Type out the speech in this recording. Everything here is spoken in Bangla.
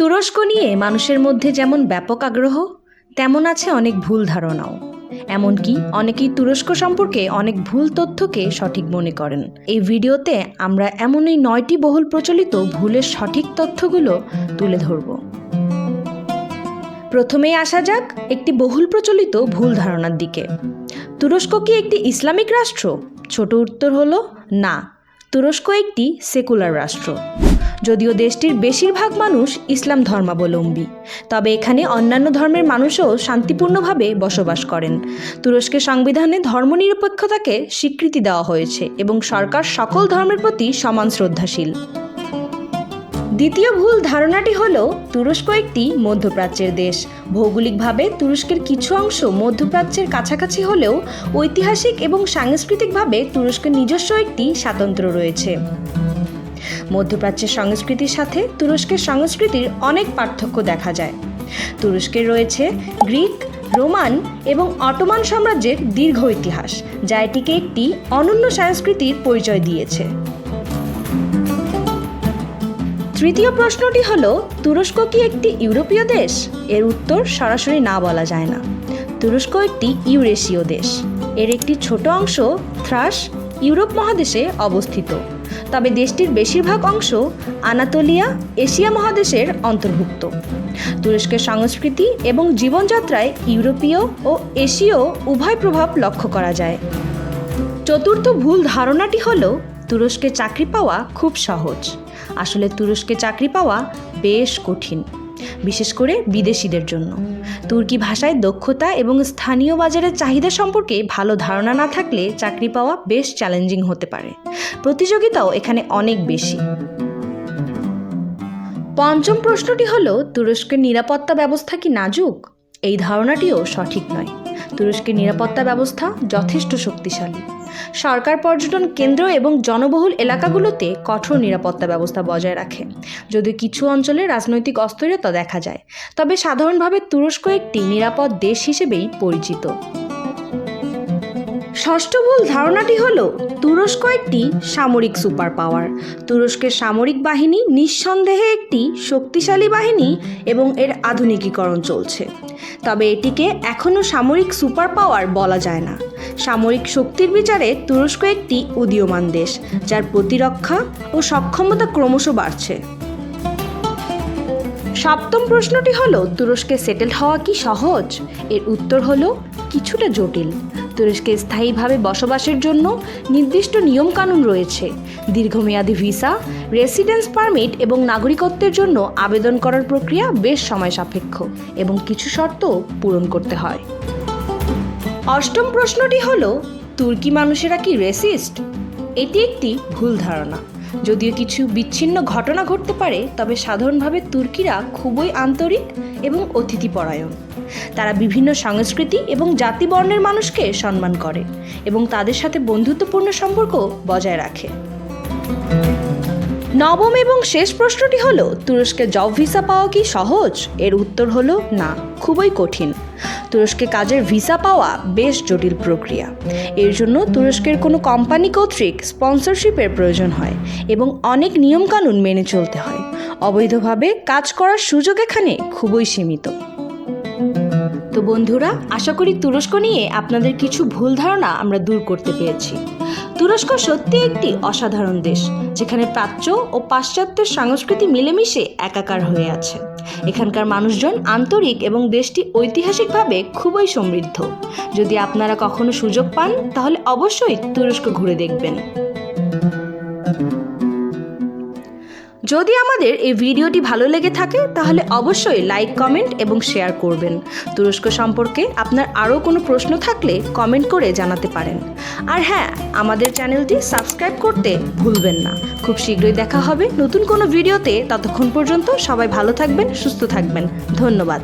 তুরস্ক নিয়ে মানুষের মধ্যে যেমন ব্যাপক আগ্রহ, তেমন আছে অনেক ভুল ধারণাও। এমনকি অনেকেই তুরস্ক সম্পর্কে অনেক ভুল তথ্যকে সঠিক মনে করেন। এই ভিডিওতে আমরা এমনই নয়টি বহুল প্রচলিত ভুলের সঠিক তথ্যগুলো তুলে ধরব। প্রথমেই আসা যাক একটি বহুল প্রচলিত ভুল ধারণার দিকে। তুরস্ক কি একটি ইসলামিক রাষ্ট্র? ছোট উত্তর হলো না। তুরস্ক একটি সেকুলার রাষ্ট্র। যদিও দেশটির বেশিরভাগ মানুষ ইসলাম ধর্মাবলম্বী। তবে এখানে অন্যান্য ধর্মের মানুষও শান্তিপূর্ণভাবে বসবাস করেন। তুরস্কের সংবিধানে ধর্মনিরপেক্ষতাকে স্বীকৃতি দেওয়া হয়েছে এবং সরকার সকল ধর্মের প্রতি সমান শ্রদ্ধাশীল। দ্বিতীয় ভুল ধারণাটি হল, তুরস্ক একটি মধ্যপ্রাচ্যের দেশ। ভৌগোলিকভাবে তুরস্কের কিছু অংশ মধ্যপ্রাচ্যের কাছাকাছি হলেও ঐতিহাসিক এবং সাংস্কৃতিকভাবে তুরস্কের নিজস্ব একটি স্বাতন্ত্র্য রয়েছে। মধ্যপ্রাচ্যের সংস্কৃতির সাথে তুরস্কের সংস্কৃতির অনেক পার্থক্য দেখা যায়। তুরস্কের রয়েছে গ্রিক, রোমান এবং অটোমান সাম্রাজ্যের দীর্ঘ ইতিহাস, যা এটিকে একটি অনন্য সংস্কৃতির পরিচয় দিয়েছে। তৃতীয় প্রশ্নটি হল, তুরস্ক কি একটি ইউরোপীয় দেশ? এর উত্তর সরাসরি না বলা যায় না। তুরস্ক একটি ইউরেশীয় দেশ। এর একটি ছোট অংশ থ্রাস ইউরোপ মহাদেশে অবস্থিত। তবে দেশটির বেশিরভাগ অংশ আনাতোলিয়া, এশিয়া মহাদেশের অন্তর্ভুক্ত। তুরস্কের সংস্কৃতি এবং জীবনযাত্রায় ইউরোপীয় ও এশীয় উভয় প্রভাব লক্ষ্য করা যায়। চতুর্থ ভুল ধারণাটি হল, তুরস্কে চাকরি পাওয়া খুব সহজ। আসলে তুরস্কে চাকরি পাওয়া বেশ কঠিন। বিশেষ করে বিদেশিদের জন্য। তুর্কি ভাষায় দক্ষতা এবং স্থানীয় বাজারের চাহিদা সম্পর্কে ভালো ধারণা না থাকলে চাকরি পাওয়া বেশ চ্যালেঞ্জিং হতে পারে। প্রতিযোগিতাও এখানে অনেক বেশি। পঞ্চম প্রশ্নটি হল, তুরস্কের নিরাপত্তা ব্যবস্থা কি নাজুক? এই ধারণাটিও সঠিক নয়। তুরস্কের নিরাপত্তা ব্যবস্থা যথেষ্ট শক্তিশালী। সরকার পর্যটন কেন্দ্র এবং জনবহুল এলাকাগুলোতে কঠোর নিরাপত্তা ব্যবস্থা বজায় রাখে। যদিও কিছু অঞ্চলে রাজনৈতিক অস্থিরতা দেখা যায়, তবে সাধারণভাবে তুরস্ক একটি নিরাপদ দেশ হিসেবেই পরিচিত। ষষ্ঠ ভুল ধারণাটি হল তুরস্ক একটি সামরিক সুপার পাওয়ার তুরস্কের সামরিক বাহিনী নিঃসন্দেহে একটি শক্তিশালী বাহিনী এবং এর আধুনিকীকরণ চলছে। তবে এটিকে এখনও সামরিক সুপার পাওয়ার বলা যায় না। সামরিক শক্তির বিচারে তুরস্ক একটি উদীয়মান দেশ, যার প্রতিরক্ষা ও সক্ষমতা ক্রমশ বাড়ছে। সপ্তম প্রশ্নটি হলো, তুরস্কে সেটেল হওয়া কি সহজ? এর উত্তর হলো, কিছুটা জটিল। তুরস্কে স্থায়ীভাবে বসবাসের জন্য নির্দিষ্ট নিয়মকানুন রয়েছে। দীর্ঘমেয়াদী ভিসা রেসিডেন্স পারমিট এবং নাগরিকত্বের জন্য আবেদন করার প্রক্রিয়া বেশ সময় সাপেক্ষ এবং কিছু শর্ত পূরণ করতে হয়। অষ্টম প্রশ্নটি হল, তুর্কি মানুষেরা কি রেসিস্ট এটি একটি ভুল ধারণা। যদিও কিছু বিচ্ছিন্ন ঘটনা ঘটতে পারে, তবে সাধারণভাবে তুর্কিরা খুবই আন্তরিক এবং অতিথিপরায়ণ। তারা বিভিন্ন সংস্কৃতি এবং জাতিবর্ণের মানুষকে সম্মান করে এবং তাদের সাথে বন্ধুত্বপূর্ণ সম্পর্ক বজায় রাখে। নবম এবং শেষ প্রশ্নটি হলো, তুরস্কে জব ভিসা পাওয়া কি সহজ? এর উত্তর হলো, না, খুবই কঠিন। তুরস্কে কাজের ভিসা পাওয়া বেশ জটিল প্রক্রিয়া। এর জন্য তুরস্কের কোনো কোম্পানি কর্তৃক স্পন্সরশিপের প্রয়োজন হয় এবং অনেক নিয়মকানুন মেনে চলতে হয়। অবৈধভাবে কাজ করার সুযোগ এখানে খুবই সীমিত। তো বন্ধুরা, আশা করি তুরস্ক নিয়ে আপনাদের কিছু ভুল ধারণা আমরা দূর করতে পেরেছি। তুরস্ক সত্যি একটি অসাধারণ দেশ, যেখানে প্রাচ্য ও পাশ্চাত্যের সংস্কৃতি মিলেমিশে একাকার হয়ে আছে। এখানকার মানুষজন আন্তরিক এবং দেশটি ঐতিহাসিকভাবে খুবই সমৃদ্ধ। যদি আপনারা কখনো সুযোগ পান, তাহলে অবশ্যই তুরস্ক ঘুরে দেখবেন। যদি আমাদের এই ভিডিওটি ভালো লেগে থাকে, তাহলে অবশ্যই লাইক কমেন্ট এবং শেয়ার করবেন। তুরস্ক সম্পর্কে আপনার আরও কোনো প্রশ্ন থাকলে কমেন্ট করে জানাতে পারেন। আর হ্যাঁ আমাদের চ্যানেলটি সাবস্ক্রাইব করতে ভুলবেন না। খুব শীঘ্রই দেখা হবে নতুন কোনো ভিডিওতে। ততক্ষণ পর্যন্ত সবাই ভালো থাকবেন, সুস্থ থাকবেন। ধন্যবাদ।